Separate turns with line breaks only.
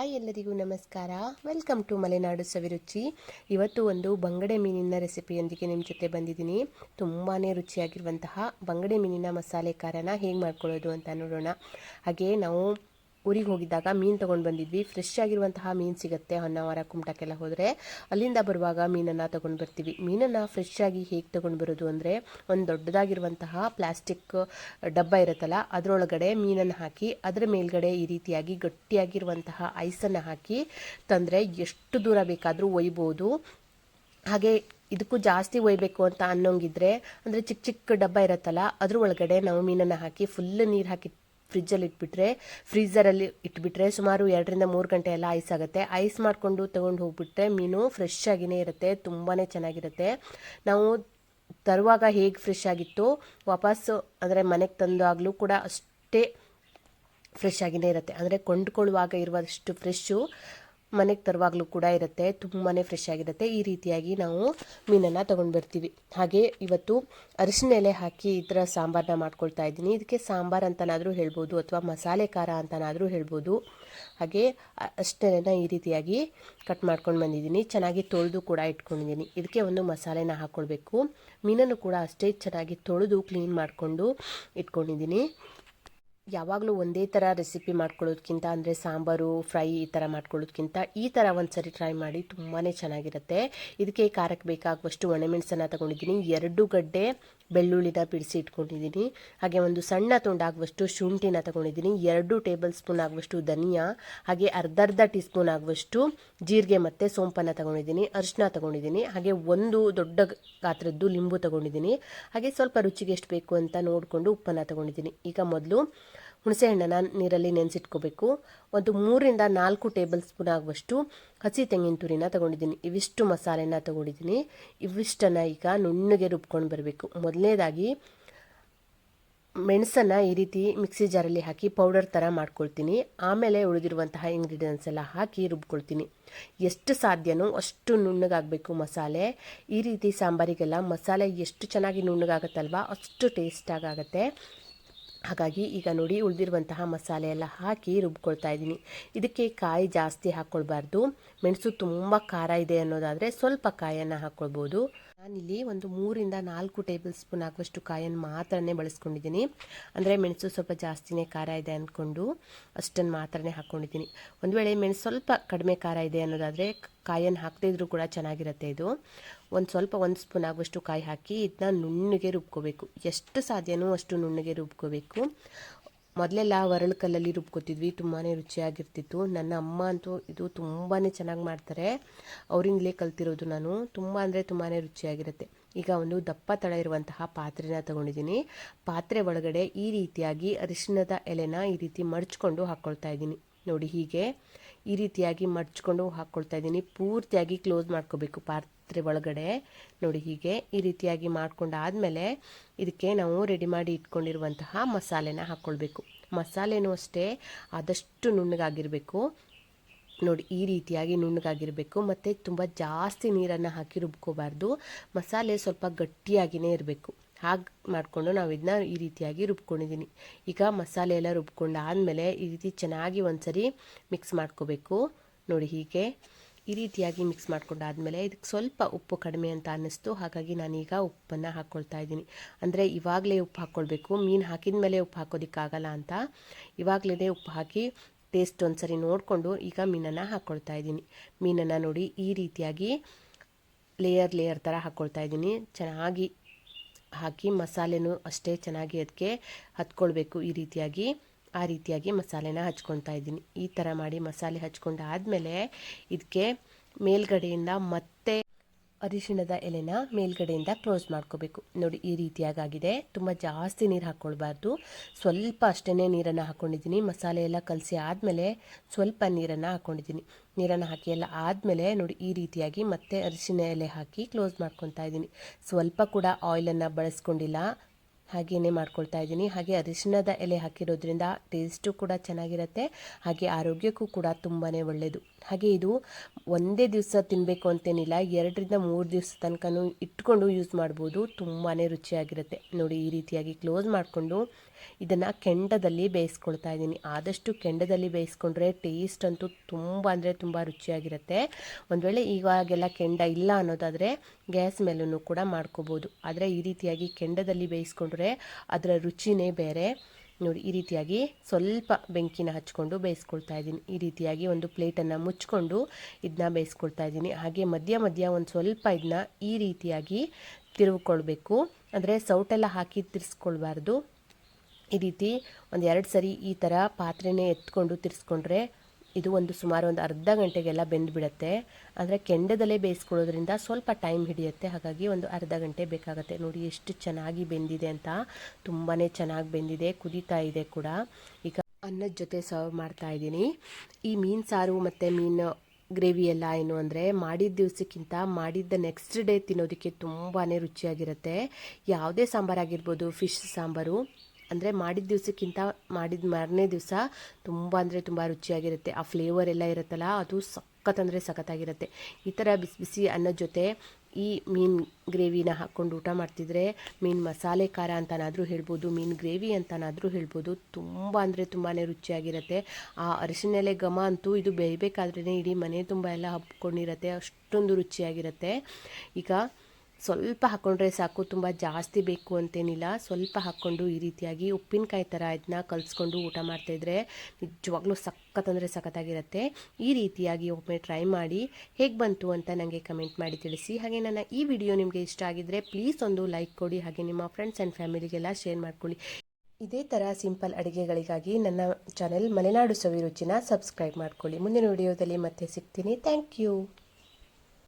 Hi ಎಲ್ಲರಿಗೂ ನಮಸ್ಕಾರ. Welcome to Malenadu Saviruchi. ಇವತ್ತು ಒಂದು ಬಂಗಡೆ ಮೀನಿನ ರೆಸಿಪಿಯೊಂದಿಗೆ ನಿಮ್ಮ ಜೊತೆ ಬಂದಿದ್ದೀನಿ. ತುಂಬಾ ರುಚಿಯಾಗಿರುವಂತಹ ಬಂಗಡೆ ಮೀನಿನ ಮಸಾಲೆ ಖಾರನ ಹೇಗೆ ಮಾಡ್ಕೊಳ್ಳೋದು ಅಂತ ನೋಡೋಣ. ಹಾಗೆ ನಾವು ಊರಿಗೆ ಹೋಗಿದ್ದಾಗ ಮೀನು ತೊಗೊಂಡು ಬಂದಿದ್ವಿ. ಫ್ರೆಶ್ ಆಗಿರುವಂತಹ ಮೀನು ಸಿಗುತ್ತೆ. ಹೊನ್ನಾವರ, ಕುಮಟಕ್ಕೆಲ್ಲ ಹೋದರೆ ಅಲ್ಲಿಂದ ಬರುವಾಗ ಮೀನನ್ನು ತೊಗೊಂಡು ಬರ್ತೀವಿ. ಮೀನನ್ನು ಫ್ರೆಶ್ ಆಗಿ ಹೇಗೆ ತೊಗೊಂಡು ಬರೋದು ಅಂದರೆ ಒಂದು ದೊಡ್ಡದಾಗಿರುವಂತಹ ಪ್ಲಾಸ್ಟಿಕ್ ಡಬ್ಬ ಇರುತ್ತಲ್ಲ, ಅದರೊಳಗಡೆ ಮೀನನ್ನು ಹಾಕಿ, ಅದರ ಮೇಲ್ಗಡೆ ಈ ರೀತಿಯಾಗಿ ಗಟ್ಟಿಯಾಗಿರುವಂತಹ ಐಸನ್ನು ಹಾಕಿ ತಂದರೆ ಎಷ್ಟು ದೂರ ಬೇಕಾದರೂ ಒಯ್ಬೋದು. ಹಾಗೆ ಇದಕ್ಕೂ ಜಾಸ್ತಿ ಒಯ್ಬೇಕು ಅಂತ ಅನ್ನೋಂಗಿದ್ರೆ ಅಂದರೆ ಚಿಕ್ಕ ಚಿಕ್ಕ ಡಬ್ಬ ಇರುತ್ತಲ್ಲ ಅದರ ಒಳಗಡೆ ನಾವು ಮೀನನ್ನು ಹಾಕಿ ಫುಲ್ ನೀರು ಹಾಕಿ ಫ್ರಿಜ್ಜಲ್ಲಿ ಇಟ್ಬಿಟ್ರೆ ಫ್ರೀಝರಲ್ಲಿ ಇಟ್ಬಿಟ್ರೆ ಸುಮಾರು ಎರಡರಿಂದ ಮೂರು ಗಂಟೆ ಎಲ್ಲ ಐಸ್ ಆಗುತ್ತೆ. ಐಸ್ ಮಾಡಿಕೊಂಡು ತೊಗೊಂಡು ಹೋಗ್ಬಿಟ್ರೆ ಮೀನು ಫ್ರೆಶ್ ಆಗಿನೇ ಇರುತ್ತೆ ತುಂಬಾ ಚೆನ್ನಾಗಿರುತ್ತೆ. ನಾವು ತರುವಾಗ ಹೇಗೆ ಫ್ರೆಶ್ ಆಗಿತ್ತು ವಾಪಸ್ಸು ಅಂದರೆ ಮನೆಗೆ ತಂದಾಗಲೂ ಕೂಡ ಅಷ್ಟೇ ಫ್ರೆಶ್ ಆಗಿನೇ ಇರುತ್ತೆ. ಅಂದರೆ ಕೊಂಡ್ಕೊಳ್ಳುವಾಗ ಇರುವಷ್ಟು ಫ್ರೆಶ್ಶು ಮನೆಗೆ ತರುವಾಗಲೂ ಕೂಡ ಇರುತ್ತೆ ತುಂಬಾ ಫ್ರೆಶ್ ಆಗಿರುತ್ತೆ. ಈ ರೀತಿಯಾಗಿ ನಾವು ಮೀನನ್ನು ತೊಗೊಂಡು ಬರ್ತೀವಿ ಹಾಗೆ ಇವತ್ತು ಅರಿಶಿನ ಎಲೆ ಹಾಕಿ ಈ ಥರ ಸಾಂಬಾರನ್ನ ಮಾಡ್ಕೊಳ್ತಾ ಇದ್ದೀನಿ. ಇದಕ್ಕೆ ಸಾಂಬಾರು ಅಂತನಾದರೂ ಹೇಳ್ಬೋದು ಅಥವಾ ಮಸಾಲೆ ಖಾರ ಅಂತನಾದರೂ ಹೇಳ್ಬೋದು. ಹಾಗೆ ಅಷ್ಟೇನ ಈ ರೀತಿಯಾಗಿ ಕಟ್ ಮಾಡ್ಕೊಂಡು ಬಂದಿದ್ದೀನಿ. ಚೆನ್ನಾಗಿ ತೊಳೆದು ಕೂಡ ಇಟ್ಕೊಂಡಿದ್ದೀನಿ. ಇದಕ್ಕೆ ಒಂದು ಮಸಾಲೆನ ಹಾಕ್ಕೊಳ್ಬೇಕು ಮೀನನ್ನು ಕೂಡ ಅಷ್ಟೇ ಚೆನ್ನಾಗಿ ತೊಳೆದು ಕ್ಲೀನ್ ಮಾಡಿಕೊಂಡು ಇಟ್ಕೊಂಡಿದ್ದೀನಿ. ಯಾವಾಗಲೂ ಒಂದೇ ಥರ ರೆಸಿಪಿ ಮಾಡ್ಕೊಳ್ಳೋದ್ಕಿಂತ, ಅಂದರೆ ಸಾಂಬಾರು ಫ್ರೈ ಈ ಥರ ಮಾಡ್ಕೊಳ್ಳೋದ್ಕಿಂತ ಈ ಥರ ಒಂದು ಸರಿ ಟ್ರೈ ಮಾಡಿ ತುಂಬಾ ಚೆನ್ನಾಗಿರುತ್ತೆ. ಇದಕ್ಕೆ ಖಾರಕ್ಕೆ ಬೇಕಾಗುವಷ್ಟು ಒಣಮೆಣಸನ್ನು ತಗೊಂಡಿದ್ದೀನಿ. ಎರಡು ಗಡ್ಡೆ ಬೆಳ್ಳುಳ್ಳಿನ ಬಿಡಿಸಿ ಇಟ್ಕೊಂಡಿದ್ದೀನಿ. ಹಾಗೆ ಒಂದು ಸಣ್ಣ ತುಂಡಾಗುವಷ್ಟು ಶುಂಠಿನ ತಗೊಂಡಿದ್ದೀನಿ. ಎರಡು ಟೇಬಲ್ ಸ್ಪೂನ್ ಆಗುವಷ್ಟು ಧನಿಯಾ, ಹಾಗೆ ಅರ್ಧ ಅರ್ಧ ಟೀ ಸ್ಪೂನ್ ಆಗುವಷ್ಟು ಜೀರಿಗೆ ಮತ್ತು ಸೋಂಪನ್ನು ತಗೊಂಡಿದ್ದೀನಿ. ಅರಿಶಿನ ತಗೊಂಡಿದ್ದೀನಿ. ಹಾಗೆ ಒಂದು ದೊಡ್ಡ ಗಾತ್ರದ್ದು ಲಿಂಬು ತಗೊಂಡಿದ್ದೀನಿ. ಹಾಗೆ ಸ್ವಲ್ಪ ರುಚಿಗೆ ಎಷ್ಟು ಬೇಕು ಅಂತ ನೋಡಿಕೊಂಡು ಉಪ್ಪನ್ನು ತಗೊಂಡಿದ್ದೀನಿ. ಈಗ ಮೊದಲು ಹುಣಸೆಹಣ್ಣನ್ನು ನೀರಲ್ಲಿ ನೆನೆಸಿಟ್ಕೋಬೇಕು. ಒಂದು ಮೂರಿಂದ ನಾಲ್ಕು ಟೇಬಲ್ ಸ್ಪೂನ್ ಆಗುವಷ್ಟು ಹಸಿ ತೆಂಗಿನ ತುರಿನ ತಗೊಂಡಿದ್ದೀನಿ. ಇವಿಷ್ಟು ಮಸಾಲೆನ ತಗೊಂಡಿದ್ದೀನಿ. ಇವಿಷ್ಟನ್ನು ಈಗ ನುಣ್ಣಗೆ ರುಬ್ಕೊಂಡು ಬರಬೇಕು. ಮೊದಲನೇದಾಗಿ ಮೆಣಸನ್ನು ಈ ರೀತಿ ಮಿಕ್ಸಿ ಜಾರಲ್ಲಿ ಹಾಕಿ ಪೌಡರ್ ಥರ ಮಾಡ್ಕೊಳ್ತೀನಿ. ಆಮೇಲೆ ಉಳಿದಿರುವಂತಹ ಇಂಗ್ರೀಡಿಯೆಂಟ್ಸ್ ಎಲ್ಲ ಹಾಕಿ ರುಬ್ಕೊಳ್ತೀನಿ. ಎಷ್ಟು ಸಾಧ್ಯನೋ ಅಷ್ಟು ನುಣ್ಣಗಾಗಬೇಕು ಮಸಾಲೆ. ಈ ರೀತಿ ಸಾಂಬಾರಿಗೆಲ್ಲ ಮಸಾಲೆ ಎಷ್ಟು ಚೆನ್ನಾಗಿ ನುಣ್ಣಗಾಗತ್ತಲ್ವ ಅಷ್ಟು ಟೇಸ್ಟಾಗುತ್ತೆ ಹಾಗಾಗಿ ಈಗ ನೋಡಿ ಉಳಿದಿರುವಂತಹ ಮಸಾಲೆ ಎಲ್ಲ ಹಾಕಿ ರುಬ್ಕೊಳ್ತಾ ಇದ್ದೀನಿ. ಇದಕ್ಕೆ ಕಾಯಿ ಜಾಸ್ತಿ ಹಾಕ್ಕೊಳ್ಬಾರ್ದು. ಮೆಣಸು ತುಂಬ ಖಾರ ಇದೆ ಅನ್ನೋದಾದರೆ ಸ್ವಲ್ಪ ಕಾಯನ್ನು ಹಾಕ್ಕೊಳ್ಬೋದು. ನಾನಿಲ್ಲಿ ಒಂದು ಮೂರಿಂದ ನಾಲ್ಕು ಟೇಬಲ್ ಸ್ಪೂನ್ ಆಗುವಷ್ಟು ಕಾಯನ್ನು ಮಾತ್ರನೇ ಬಳಸ್ಕೊಂಡಿದ್ದೀನಿ. ಅಂದರೆ ಮೆಣಸು ಸ್ವಲ್ಪ ಜಾಸ್ತಿನೇ ಖಾರ ಇದೆ ಅಂದ್ಕೊಂಡು ಅಷ್ಟನ್ನು ಮಾತ್ರನೇ ಹಾಕ್ಕೊಂಡಿದ್ದೀನಿ ಒಂದು ವೇಳೆ ಮೆಣಸು ಸ್ವಲ್ಪ ಕಡಿಮೆ ಖಾರ ಇದೆ ಅನ್ನೋದಾದರೆ ಕಾಯನ್ನು ಹಾಕ್ತಿದ್ರು ಕೂಡ ಚೆನ್ನಾಗಿರುತ್ತೆ ಇದು. ಒಂದು ಸ್ವಲ್ಪ ಒಂದು ಸ್ಪೂನ್ ಆಗುವಷ್ಟು ಕಾಯಿ ಹಾಕಿ ಇದನ್ನ ನುಣ್ಣಗೆ ರುಬ್ಕೋಬೇಕು. ಎಷ್ಟು ಸಾಧ್ಯನೋ ಅಷ್ಟು ನುಣ್ಣಗೆ ರುಬ್ಕೋಬೇಕು. ಮೊದಲೆಲ್ಲ ಒರಳು ಕಲ್ಲಲ್ಲಿ ರುಬ್ಕೋತಿದ್ವಿ ತುಂಬಾ ರುಚಿಯಾಗಿರ್ತಿತ್ತು. ನನ್ನ ಅಮ್ಮ ಅಂತೂ ಇದು ತುಂಬಾ ಚೆನ್ನಾಗಿ ಮಾಡ್ತಾರೆ. ಅವರಿಂದಲೇ ಕಲ್ತಿರೋದು ನಾನು. ತುಂಬ ಅಂದರೆ ತುಂಬಾ ರುಚಿಯಾಗಿರುತ್ತೆ. ಈಗ ಒಂದು ದಪ್ಪ ತಳ ಇರುವಂತಹ ಪಾತ್ರೆನ ತಗೊಂಡಿದ್ದೀನಿ. ಪಾತ್ರೆ ಒಳಗಡೆ ಈ ರೀತಿಯಾಗಿ ಅರಿಶಿಣದ ಎಲೆನ ಈ ರೀತಿ ಮಡಚ್ಕೊಂಡು ಹಾಕ್ಕೊಳ್ತಾ ಇದ್ದೀನಿ. ನೋಡಿ ಹೀಗೆ. ಈ ರೀತಿಯಾಗಿ ಮಡ್ಚ್ಕೊಂಡು ಹಾಕ್ಕೊಳ್ತಾ ಇದ್ದೀನಿ. ಪೂರ್ತಿಯಾಗಿ ಕ್ಲೋಸ್ ಮಾಡ್ಕೋಬೇಕು ಪಾತ್ರೆ ಒಳಗಡೆ ನೋಡಿ ಹೀಗೆ ಈ ರೀತಿಯಾಗಿ ಮಾಡ್ಕೊಂಡಾದಮೇಲೆ ಇದಕ್ಕೆ ನಾವು ರೆಡಿ ಮಾಡಿ ಇಟ್ಕೊಂಡಿರುವಂತಹ ಮಸಾಲೆನ ಹಾಕ್ಕೊಳ್ಬೇಕು. ಮಸಾಲೆನೂ ಅಷ್ಟೇ ಆದಷ್ಟು ನುಣ್ಣಗಾಗಿರಬೇಕು. ನೋಡಿ ಈ ರೀತಿಯಾಗಿ ನುಣ್ಣಗಾಗಿರಬೇಕು. ಮತ್ತು ತುಂಬ ಜಾಸ್ತಿ ನೀರನ್ನು ಹಾಕಿ ರುಬ್ಕೋಬಾರ್ದು. ಮಸಾಲೆ ಸ್ವಲ್ಪ ಗಟ್ಟಿಯಾಗಿಯೇ ಇರಬೇಕು. ಹಾಗೆ ಮಾಡಿಕೊಂಡು ನಾವು ಇದನ್ನ ಈ ರೀತಿಯಾಗಿ ರುಬ್ಕೊಂಡಿದ್ದೀನಿ ಈಗ ಮಸಾಲೆ ಎಲ್ಲ ರುಬ್ಕೊಂಡು ಆದಮೇಲೆ ಈ ರೀತಿ ಚೆನ್ನಾಗಿ ಒಂದ್ಸರಿ ಮಿಕ್ಸ್ ಮಾಡ್ಕೋಬೇಕು. ನೋಡಿ ಹೀಗೆ. ಈ ರೀತಿಯಾಗಿ ಮಿಕ್ಸ್ ಮಾಡ್ಕೊಂಡಾದಮೇಲೆ ಇದಕ್ಕೆ ಸ್ವಲ್ಪ ಉಪ್ಪು ಕಡಿಮೆ ಅಂತ ಅನ್ನಿಸ್ತು. ಹಾಗಾಗಿ ನಾನೀಗ ಉಪ್ಪನ್ನು ಹಾಕ್ಕೊಳ್ತಾ ಇದ್ದೀನಿ. ಅಂದರೆ ಇವಾಗಲೇ ಉಪ್ಪು ಹಾಕ್ಕೊಳ್ಬೇಕು ಮೀನು ಹಾಕಿದ ಮೇಲೆ ಉಪ್ಪು ಹಾಕೋದಕ್ಕಾಗಲ್ಲ ಅಂತ. ಇವಾಗಲೇ ಉಪ್ಪು ಹಾಕಿ ಟೇಸ್ಟ್ ಒಂದು ಸರಿ ನೋಡಿಕೊಂಡು ಈಗ ಮೀನನ್ನು ಹಾಕ್ಕೊಳ್ತಾ ಇದ್ದೀನಿ. ಮೀನನ್ನು ನೋಡಿ ಈ ರೀತಿಯಾಗಿ ಲೇಯರ್ ಲೇಯರ್ ಥರ ಹಾಕ್ಕೊಳ್ತಾ ಇದ್ದೀನಿ. ಚೆನ್ನಾಗಿ ಹಾಕಿ ಮಸಾಲೆನೂ ಅಷ್ಟೇ ಚೆನ್ನಾಗಿ ಅದಕ್ಕೆ ಹತ್ಕೊಳ್ಬೇಕು ಈ ರೀತಿಯಾಗಿ. ಆ ರೀತಿಯಾಗಿ ಮಸಾಲೆನ ಹಚ್ಕೊಳ್ತಾ ಇದ್ದೀನಿ. ಈ ಥರ ಮಾಡಿ ಮಸಾಲೆ ಹಚ್ಕೊಂಡು ಆದಮೇಲೆ ಇದಕ್ಕೆ ಮೇಲ್ಗಡೆಯಿಂದ ಮತ್ತೆ ಅರಿಶಿಣದ ಎಲೆನ ಮೇಲ್ಗಡೆಯಿಂದ ಕ್ಲೋಸ್ ಮಾಡ್ಕೋಬೇಕು. ನೋಡಿ, ಈ ರೀತಿಯಾಗಿದೆ ತುಂಬ ಜಾಸ್ತಿ ನೀರು ಹಾಕ್ಕೊಳ್ಬಾರ್ದು ಸ್ವಲ್ಪ ಅಷ್ಟೇ ನೀರನ್ನು ಹಾಕ್ಕೊಂಡಿದ್ದೀನಿ ಮಸಾಲೆ ಎಲ್ಲ ಕಲಸಿ ಆದಮೇಲೆ ಸ್ವಲ್ಪ ನೀರನ್ನು ಹಾಕ್ಕೊಂಡಿದ್ದೀನಿ ನೀರನ್ನು ಹಾಕಿ ಎಲ್ಲ ಆದಮೇಲೆ ನೋಡಿ, ಈ ರೀತಿಯಾಗಿ ಮತ್ತೆ ಅರಿಶಿನ ಎಲೆ ಹಾಕಿ ಕ್ಲೋಸ್ ಮಾಡ್ಕೊತಾ ಇದ್ದೀನಿ. ಸ್ವಲ್ಪ ಕೂಡ ಆಯಿಲನ್ನು ಬಳಸ್ಕೊಂಡಿಲ್ಲ. ಹಾಗೆಯೇ ಮಾಡ್ಕೊಳ್ತಾ ಇದ್ದೀನಿ. ಹಾಗೆ ಅರಿಶಿಣದ ಎಲೆ ಹಾಕಿರೋದ್ರಿಂದ ಟೇಸ್ಟು ಕೂಡ ಚೆನ್ನಾಗಿರುತ್ತೆ. ಹಾಗೆ ಆರೋಗ್ಯಕ್ಕೂ ಕೂಡ ತುಂಬಾ ಒಳ್ಳೆಯದು ಹಾಗೆ ಇದು ಒಂದೇ ದಿವಸ ತಿನ್ನಬೇಕು ಅಂತೇನಿಲ್ಲ, ಎರಡರಿಂದ ಮೂರು ದಿವಸ ತನಕನೂ ಇಟ್ಕೊಂಡು ಯೂಸ್ ಮಾಡ್ಬೋದು. ತುಂಬಾ ರುಚಿಯಾಗಿರುತ್ತೆ. ನೋಡಿ ಈ ರೀತಿಯಾಗಿ ಕ್ಲೋಸ್ ಮಾಡಿಕೊಂಡು ಇದನ್ನು ಕೆಂಡದಲ್ಲಿ ಬೇಯಿಸ್ಕೊಳ್ತಾ ಇದ್ದೀನಿ. ಆದಷ್ಟು ಕೆಂಡದಲ್ಲಿ ಬೇಯಿಸ್ಕೊಂಡ್ರೆ ಟೇಸ್ಟ್ ಅಂತೂ ತುಂಬ ಅಂದರೆ ತುಂಬ ರುಚಿಯಾಗಿರುತ್ತೆ. ಒಂದು ವೇಳೆ ಇವಾಗೆಲ್ಲ ಕೆಂಡ ಇಲ್ಲ ಅನ್ನೋದಾದರೆ ಗ್ಯಾಸ್ ಮೇಲೂ ಕೂಡ ಮಾಡ್ಕೋಬೋದು. ಆದರೆ ಈ ರೀತಿಯಾಗಿ ಕೆಂಡದಲ್ಲಿ ಬೇಯಿಸ್ಕೊಂಡ್ರೆ ಅದರ ರುಚಿನೇ ಬೇರೆ. ನೋಡಿ, ಈ ರೀತಿಯಾಗಿ ಸ್ವಲ್ಪ ಬೆಂಕಿನ ಹಚ್ಕೊಂಡು ಬೇಯಿಸ್ಕೊಳ್ತಾ ಇದ್ದೀನಿ. ಈ ರೀತಿಯಾಗಿ ಒಂದು ಪ್ಲೇಟನ್ನು ಮುಚ್ಕೊಂಡು ಇದನ್ನ ಬೇಯಿಸ್ಕೊಳ್ತಾ ಇದ್ದೀನಿ. ಹಾಗೆ ಮಧ್ಯ ಮಧ್ಯ ಒಂದು ಸ್ವಲ್ಪ ಇದನ್ನ ಈ ರೀತಿಯಾಗಿ ತಿರುಗಿಕೊಳ್ಬೇಕು ಅಂದರೆ ಸೌಟೆಲ್ಲ ಹಾಕಿ ತಿರ್ಸ್ಕೊಳ್ಬಾರ್ದು. ಈ ರೀತಿ ಒಂದು ಎರಡು ಸರಿ ಈ ಥರ ಪಾತ್ರೆನೇ ಎತ್ಕೊಂಡು ತಿರ್ಸ್ಕೊಂಡ್ರೆ ಇದು ಒಂದು ಸುಮಾರು ಒಂದು ಅರ್ಧ ಗಂಟೆಗೆಲ್ಲ ಬೆಂದುಬಿಡುತ್ತೆ. ಅಂದರೆ ಕೆಂಡದಲ್ಲೇ ಬೇಯಿಸ್ಕೊಳ್ಳೋದ್ರಿಂದ ಸ್ವಲ್ಪ ಟೈಮ್ ಹಿಡಿಯುತ್ತೆ. ಹಾಗಾಗಿ ಒಂದು ಅರ್ಧ ಗಂಟೆ ಬೇಕಾಗುತ್ತೆ. ನೋಡಿ ಎಷ್ಟು ಚೆನ್ನಾಗಿ ಬೆಂದಿದೆ ಅಂತ. ತುಂಬಾ ಚೆನ್ನಾಗಿ ಬೆಂದಿದೆ. ಕುದೀತಾ ಇದೆ ಕೂಡ. ಈಗ ಅನ್ನದ ಜೊತೆ ಸರ್ವ್ ಮಾಡ್ತಾ ಇದ್ದೀನಿ. ಈ ಮೀನು ಸಾರು ಮತ್ತು ಮೀನು ಗ್ರೇವಿ ಎಲ್ಲ ಏನು ಅಂದರೆ ಮಾಡಿದ ದಿವಸಕ್ಕಿಂತ ಮಾಡಿದ್ದ ನೆಕ್ಸ್ಟ್ ಡೇ ತಿನ್ನೋದಕ್ಕೆ ತುಂಬಾ ರುಚಿಯಾಗಿರುತ್ತೆ. ಯಾವುದೇ ಸಾಂಬಾರಾಗಿರ್ಬೋದು ಫಿಶ್ ಸಾಂಬಾರು. ಅಂದರೆ ಮಾಡಿದ ದಿವಸಕ್ಕಿಂತ ಮಾಡಿದ ಮಾರನೇ ದಿವಸ ತುಂಬ ಅಂದರೆ ತುಂಬ ರುಚಿಯಾಗಿರುತ್ತೆ. ಆ ಫ್ಲೇವರ್ ಎಲ್ಲ ಇರುತ್ತಲ್ಲ, ಅದು ಸಖತ್ ಅಂದರೆ ಸಖತ್ತಾಗಿರುತ್ತೆ. ಈ ಥರ ಬಿಸಿ ಬಿಸಿ ಅನ್ನದ ಜೊತೆ ಈ ಮೀನು ಗ್ರೇವಿನ ಹಾಕ್ಕೊಂಡು ಊಟ ಮಾಡ್ತಿದ್ರೆ, ಮೀನು ಮಸಾಲೆ ಖಾರ ಅಂತನಾದರೂ ಹೇಳ್ಬೋದು, ಮೀನು ಗ್ರೇವಿ ಅಂತನಾದರೂ ಹೇಳ್ಬೋದು, ತುಂಬ ಅಂದರೆ ತುಂಬಾ ರುಚಿಯಾಗಿರುತ್ತೆ. ಆ ಅರಿಶಿನೆಲೆ ಘಮ ಅಂತೂ ಇದು ಬೇಯಬೇಕಾದ್ರೇ ಇಡೀ ಮನೆ ತುಂಬ ಎಲ್ಲ ಹಬ್ಕೊಂಡಿರುತ್ತೆ, ಅಷ್ಟೊಂದು ರುಚಿಯಾಗಿರುತ್ತೆ. ಈಗ ಸ್ವಲ್ಪ ಹಾಕ್ಕೊಂಡ್ರೆ ಸಾಕು, ತುಂಬ ಜಾಸ್ತಿ ಬೇಕು ಅಂತೇನಿಲ್ಲ. ಸ್ವಲ್ಪ ಹಾಕ್ಕೊಂಡು ಈ ರೀತಿಯಾಗಿ ಉಪ್ಪಿನಕಾಯಿ ಥರ ಇದನ್ನ ಕಲಿಸ್ಕೊಂಡು ಊಟ ಮಾಡ್ತಾಯಿದ್ರೆ ನಿಜವಾಗ್ಲೂ ಸಖತ್ತಂದರೆ ಸಖತ್ತಾಗಿರುತ್ತೆ. ಈ ರೀತಿಯಾಗಿ ಒಮ್ಮೆ ಟ್ರೈ ಮಾಡಿ ಹೇಗೆ ಬಂತು ಅಂತ ನನಗೆ ಕಮೆಂಟ್ ಮಾಡಿ ತಿಳಿಸಿ. ಹಾಗೆ ನನ್ನ ಈ ವಿಡಿಯೋ ನಿಮಗೆ ಇಷ್ಟ ಆಗಿದ್ದರೆ ಪ್ಲೀಸ್ ಒಂದು ಲೈಕ್ ಕೊಡಿ, ಹಾಗೆ ನಿಮ್ಮ ಫ್ರೆಂಡ್ಸ್ ಆ್ಯಂಡ್ ಫ್ಯಾಮಿಲಿಗೆಲ್ಲ ಶೇರ್ ಮಾಡ್ಕೊಳ್ಳಿ. ಇದೇ ಥರ ಸಿಂಪಲ್ ಅಡುಗೆಗಳಿಗಾಗಿ ನನ್ನ ಚಾನೆಲ್ ಮಲೆನಾಡು ಸವಿ ರುಚಿನ ಸಬ್ಸ್ಕ್ರೈಬ್ ಮಾಡ್ಕೊಳ್ಳಿ. ಮುಂದಿನ ವಿಡಿಯೋದಲ್ಲಿ ಮತ್ತೆ ಸಿಗ್ತೀನಿ. Thank you